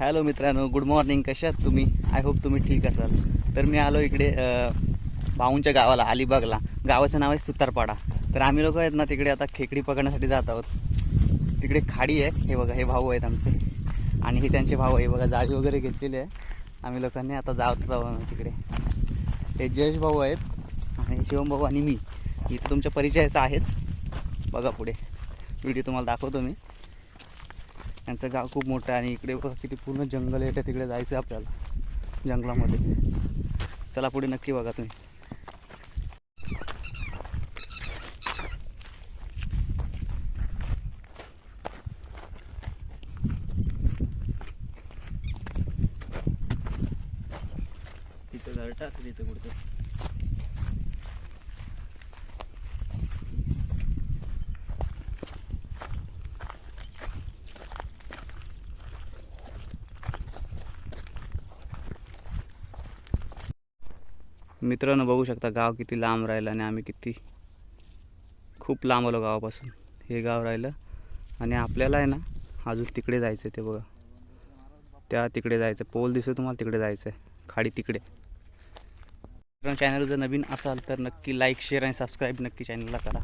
Hello मित्रांनो good morning कशा आहात तुम्ही? आय होप तुम्ही ठीक असाल. तर मी आलो इकडे भाऊंच्या गावाला अलिबागला. गावाचं नाव आहे सुतारपाडा. तर आम्ही लोक आहेत ना तिकडे आता खेकडी पकडण्यासाठी जात आहोत. तिकडे खाडी आहे हे बघा हे भाऊ आहेत आमचे. आणि हे त्यांचे भाऊ आहे बघा जाळी वगैरे घेतलेली आहे. आम्ही लोकांनी आता जात आहोत तिकडे. हे जयेश भाऊ आहेत आणि शिवम भाऊ आणि मी. इथं तुमच्या परिचयाचं आहेच. बघा पुढे. व्हिडिओ तुम्हाला दाखवतो मी. यांचं गाव खूप मोठं आहे आणि इकडे बघा किती पूर्ण जंगल आहे. तिकडे जायचं आहे आपल्याला जंगलामध्ये. चला पुढे नक्की बघा तुम्ही तिथं घरटा असेल इथं कुठं मित्रांनो बघू शकता गाव किती लांब राहिलं आणि आम्ही किती खूप लांब आलो गावापासून. हे गाव राहिलं आणि आपल्याला आहे ना अजून तिकडे जायचं आहे ते बघा. त्या तिकडे जायचं पोल दिसतो तुम्हाला तिकडे जायचं आहे खाडी तिकडे. मित्रांनो चॅनल जर नवीन असाल तर नक्की लाईक शेअर आणि सबस्क्राईब नक्की चॅनलला करा.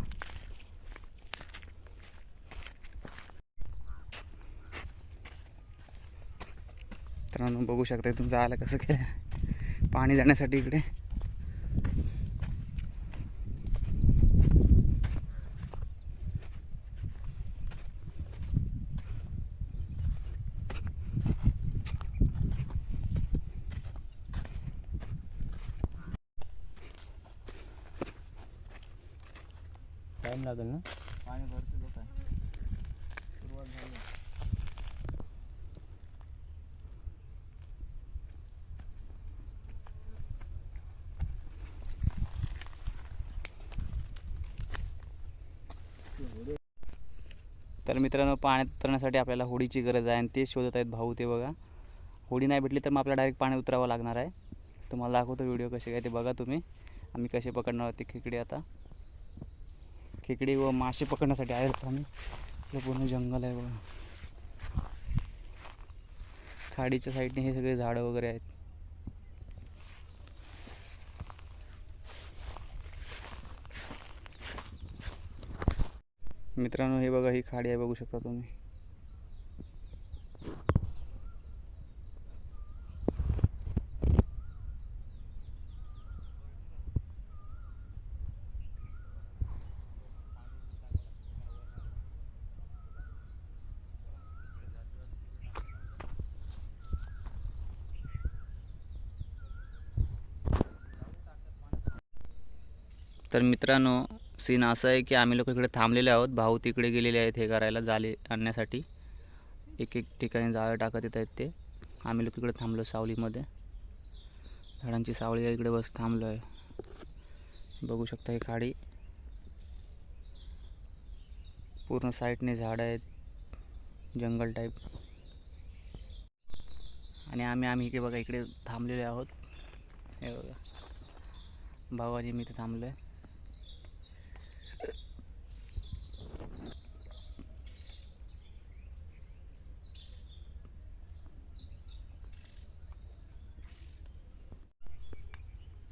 मित्रांनो बघू शकता तुमचं आलं कसं काय. पाणी जाण्यासाठी इकडे. टाइम लागेल ना? पाणी भरपूर होत आहे. सुरुवात झाली. तर मित्रांनो पाण्यात उतरण्यासाठी आपल्याला होडीची गरज आहे आणि ते शोधत आहेत भाऊ ते बघा. होडी नाही भेटली तर मग आपल्याला डायरेक्ट पाणी उतरावं लागणार आहे. तुम्हाला दाखवतो व्हिडिओ कसे काय ते बघा तुम्ही. आम्ही कसे पकडणार आहोत ते खेकडे आता. खेकडे व मासे पकडण्यासाठी आहेत आम्ही. हे पूर्ण जंगल आहे बघा. खाडीच्या साईडने हे सगळे झाडं वगैरे आहेत. मित्रांनो हे बघा ही खाडी आहे बघू शकता तुम्ही. तर मित्रांनो सीन असं आहे की आम्ही लोक इकडे थांबलेले आहोत. भाऊ तिकडे गेलेले आहेत हे करायला जाळे आणण्यासाठी. एक एक ठिकाणी जाळं टाकत येत आहेत ते. आम्ही लोक इकडे थांबलो सावलीमध्ये. झाडांची सावली आहे इकडे बस थांबलो आहे. बघू शकता ही खाडी. पूर्ण साईडने झाडं आहेत. जंगल टाईप आणि आम्ही आम्ही इकडे बघा इकडे थांबलेले आहोत. हे बघा. भाऊ आणि मी इथे थांबलो आहे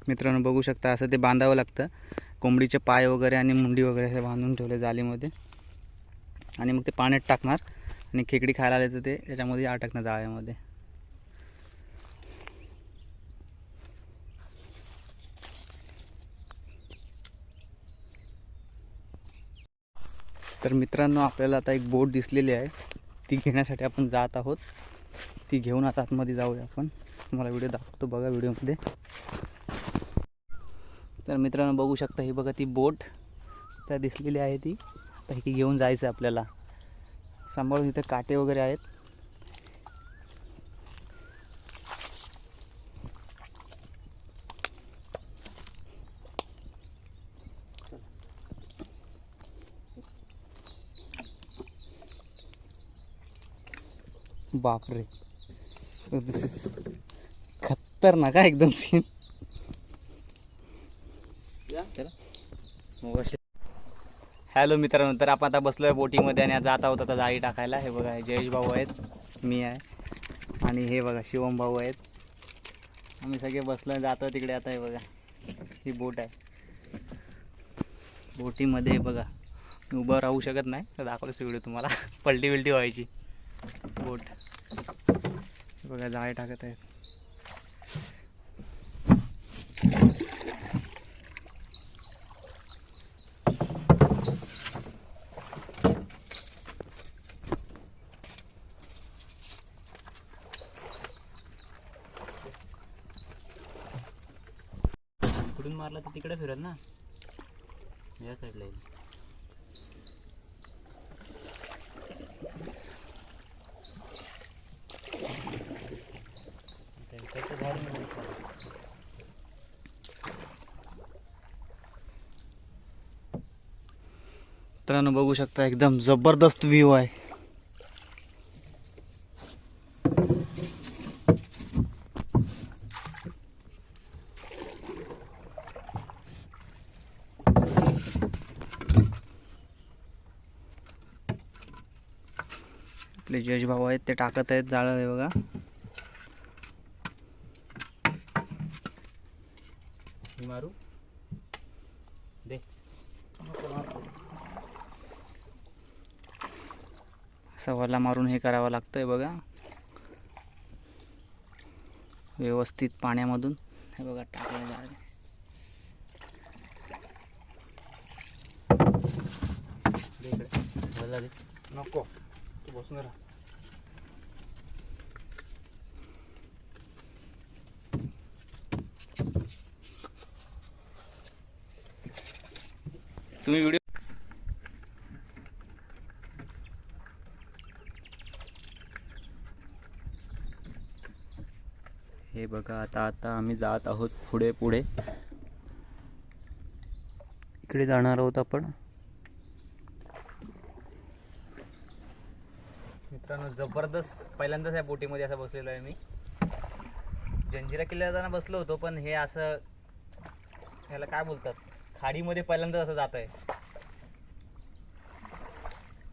मित्रांनो बघू शकता असं ते बांधावं लागतं. कोंबडीचे पाय वगैरे आणि मुंडी वगैरे असे बांधून ठेवले जालीमध्ये आणि मग ते पाण्यात टाकणार. आणि खेकडी खायला आले तर ते त्याच्यामध्ये अटकणार जाळ्यामध्ये. तर मित्रांनो आपल्याला आता एक बोट दिसलेली आहे. ती घेण्यासाठी आपण जात आहोत. ती घेऊन आता आतमध्ये जाऊया आपण. तुम्हाला व्हिडिओ दाखवतो बघा व्हिडिओमध्ये. तर मित्रांनो बघू शकता ही बघा ती बोट त्या दिसलेली आहे ती. आता ही घेऊन जायचं आहे आपल्याला. सांभाळून इथे काटे वगैरे आहेत. बापरे. खतरनाका खतरनाक आहे एकदम सीन हॅलो मित्रांनो तर आपण आता बसलो आहे बोटीमध्ये आणि जात आहोत आता जाळी टाकायला. हे बघा जयेश भाऊ आहेत मी आहे. आणि हे बघा शिवम भाऊ आहेत. आम्ही सगळे बसलो जातो तिकडे आता हे बघा. ही बोट आहे. बोटीमध्ये बघा. उभं राहू शकत नाही तर दाखवलंच व्हिडिओ तुम्हाला. पलटी बिलटी व्हायची. बोट. बघा जाळी टाकत आहेत. इकडून मारला तर तिकडे फिरल ना. या साईडला येईल मित्रांनो बघू शकता एकदम जबरदस्त व्ह्यू आहे आपले जज भाऊ आहेत ते टाकत आहेत जाळं आहे बघा. मारू? दे. असं वल्ला मारून हे करावं लागतंय बघा. व्यवस्थित पाण्यामधून. हे बघा टाकलं जाळ. नको. तू बसून राहा. तुम्ही व्हिडिओ हे बघा आता आता आम्ही जात आहोत पुढे पुढे. इकडे जाणार आहोत आपण. मित्रांनो जबरदस्त पहिल्यांदाच या बोटीमध्ये असं बसलेलो आहे मी. जंजिरा किल्ल्याला जाताना बसलो होतो पण हे असं ह्याला काय बोलतात? खाडीमध्ये पहिल्यांदा असं जात आहे.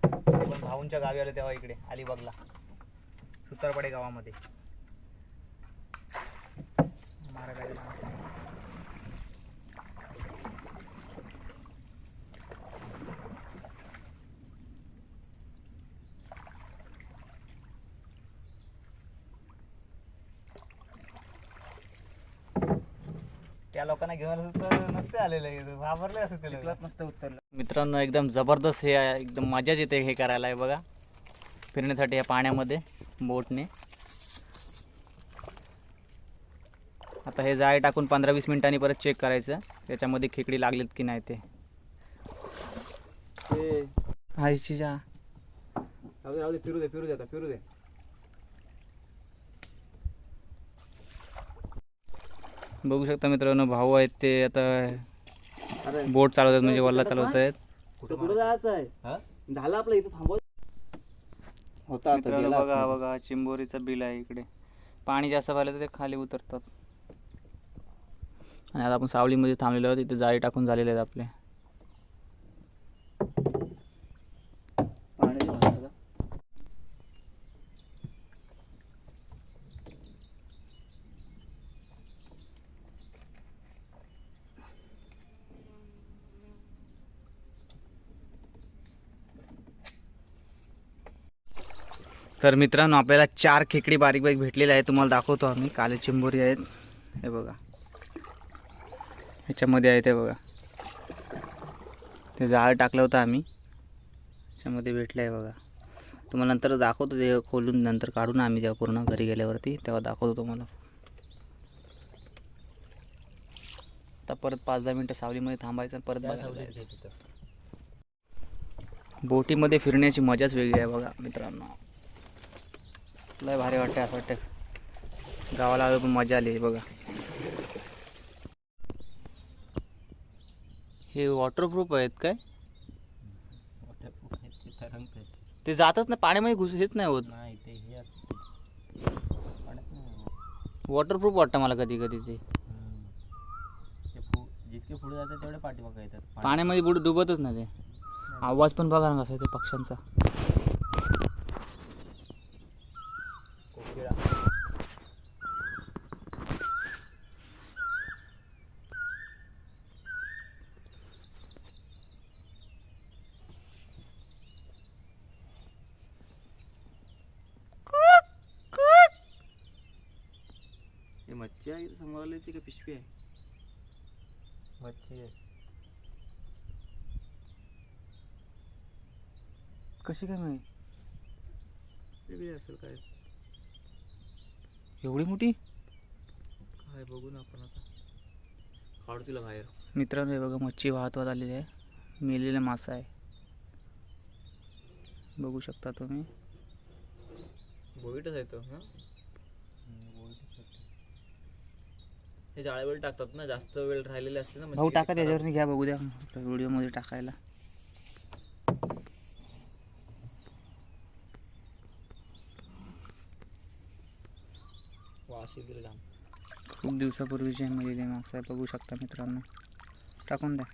पण भाऊंच्या गावी आलो तेव्हा इकडे अलिबागला. सुतारपाडे गावामध्ये. मारा त्या लोकांना घेऊन तर नसते आलेले घाबरले असते ते नसतं उतरलं मित्रांनो एकदम जबरदस्त हे आहे एकदम मजाच येते हे करायला आहे बघा. फिरण्यासाठी या पाण्यामध्ये बोटने. आता हे जाळे टाकून पंधरा वीस मिनिटांनी परत चेक करायचं त्याच्यामध्ये खेकडी लागलीत की नाही ते. आईची जा. फिरू दे फिरू दे आता फिरू दे. बघू शकता मित्रांनो भाऊ आहेत ते आता बोट चालवतात म्हणजे वल्ला चालवत आहेत कुठं पुढे जायचं आहे? हा? झालं आपलं इथं थांबव. होता आता मित्रांनो गेला बघा. बघा चिंबोरीचं बिल आहे इकडे. पाणी जास्त पाहिलं तर ते खाली उतरतात. आणि आता आपण सावलीमध्ये थांबलेलो आहोत इथे जाळी टाकून झालेले आहेत आपले. तर मित्रांनो आपल्याला चार खेकडी बारीक बारीक भेटलेले आहेत. तुम्हाला दाखवतो आम्ही. काले चिंबोरी आहेत. हे बघा. ह्याच्यामध्ये आहे ते बघा. ते जाळ टाकलं होतं आम्ही. त्याच्यामध्ये भेटलं आहे बघा. तुम्हाला नंतर दाखवतो. ते खोलून नंतर काढून आम्ही जेव्हा पूर्ण घरी गेल्यावरती तेव्हा दाखवतो तुम्हाला. आता परत पाच दहा मिनटं सावलीमध्ये थांबायचं परत. बोटीमध्ये फिरण्याची मजाच वेगळी आहे बघा मित्रांनो. लय भारी वाटते असं वाटतं गावाला आलो पण मजा आली बघा. हे वॉटरप्रूफ आहेत काय? पुढे ते जातच ना पाण्यामध्ये घुस हेच नाही होत. नाही ते हे नाही. वॉटरप्रूफ वाटतं मला कधी कधी ते. जितके पुढे जातात तेवढे पाठीमागे येतात. पाणी- पाण्यामध्ये बुड डुबतच ना ते. आवाज पण बघा ना कसा ते पक्ष्यांचा. आली ती का पिशवी आहे? मच्छी आहे. कशी काय मिळेल वेगळी असेल काय? एवढी मोठी? काय बघू ना आपण आता. काढू तिला बाहेर. मित्रांनो हे बघा मच्छी वाहत वाहत आलेली आहे. मेलेला मासा आहे. बघू शकता तुम्ही. बोईटच आहे तो हा? हे जाळे वेळ टाकतात ना जास्त वेळ राहिलेले असते ना भाऊ मच्छी, टाका ते खराब- त्याच्यावरती घ्या बघू द्या. व्हिडिओमध्ये टाकायला. खूप दिवसापूर्वीचे मेलेले मासा आहे बघू शकता मित्रांनो. टाकून द्या.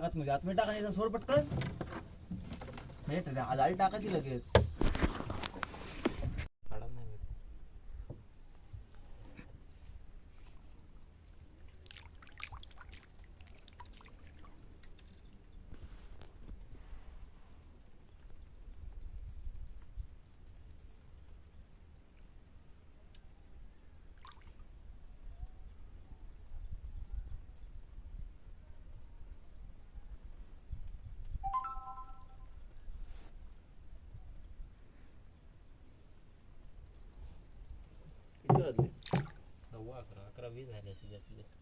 टाकत म्हणजे आतमध्ये टाकायचं सोड पटकन. हे जाळी टाकायची लगेच. किती वाजले नव्वा अकरा अकरा वीस झाले असतील जास्तीत जास्त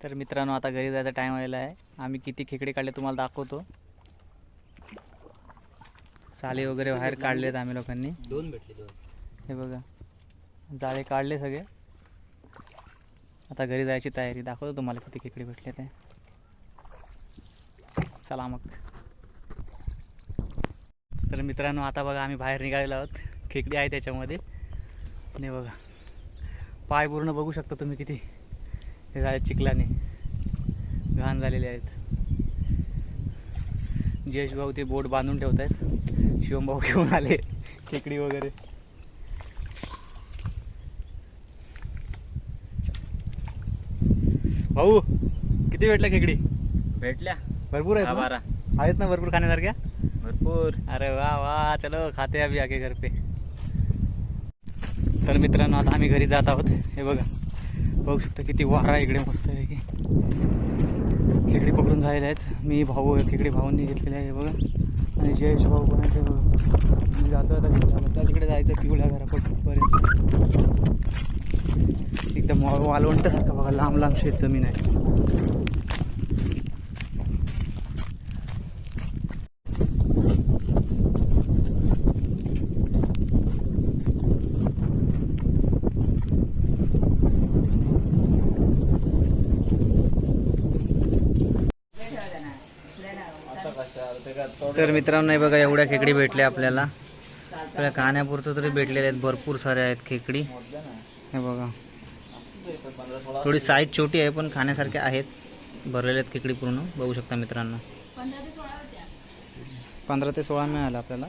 तर मित्रांनो आता घरी जायचा टाईम आलेला आहे. आम्ही किती खेकडे काढले तुम्हाला दाखवतो. साले वगैरे बाहेर काढलेत आम्ही लोकांनी. दोन भेटले दोन. हे बघा. जाळे काढले सगळे. आता घरी जायची तयारी. दाखवतो तुम्हाला किती खेकडे भेटले ते. चला मग. तर मित्रांनो आता बघा आम्ही बाहेर निघालेलो आहोत. खेकडी आहे त्याच्यामध्ये. आणि बघा पाय पूर्ण बघू शकता तुम्ही किती हे झाले चिखलाने. घाण झालेले आहेत. जयेश भाऊ ते बोट बांधून ठेवत आहेत शिवम भाऊ घेऊन आले खेकडी वगैरे. भाऊ किती भेटल्या खेकडी? भेटल्या. भरपूर आहेत? बारा. आहेत ना भरपूर खाण्यासारख्या? भरपूर. अरे वा वा चलो खाते अभी आगे घर पे. तर मित्रांनो आता आम्ही घरी जात आहोत. हे बघा. बघू शकता किती वारा आहे इकडे मस्त आहे की. खेकडी पकडून झालेले आहेत. मी भाऊ खेकडी भाऊंनी घेतलेले आहे हे बघा. आणि जयेश भाऊ पण आहे ते बघा. मी जातो आता घरी. त्या तिकडे जायचं पिवळ्या घरापर्यंत. एकदम वालवंटसारखं बघा लांब लांब शेत जमीन आहे. तर मित्रांनो हे बघा एवढ्या खेकडी भेटल्या आपल्याला. आपल्या खाण्यापुरतं तरी भेटलेले आहेत भरपूर सारे आहेत खेकडी. हे बघा. थोडी साईज छोटी आहे पण खाण्यासारखे आहेत. भरलेले आहेत खेकडी पूर्ण. बघू शकता मित्रांनो. पंधरा ते सोळा मिळालं आपल्याला.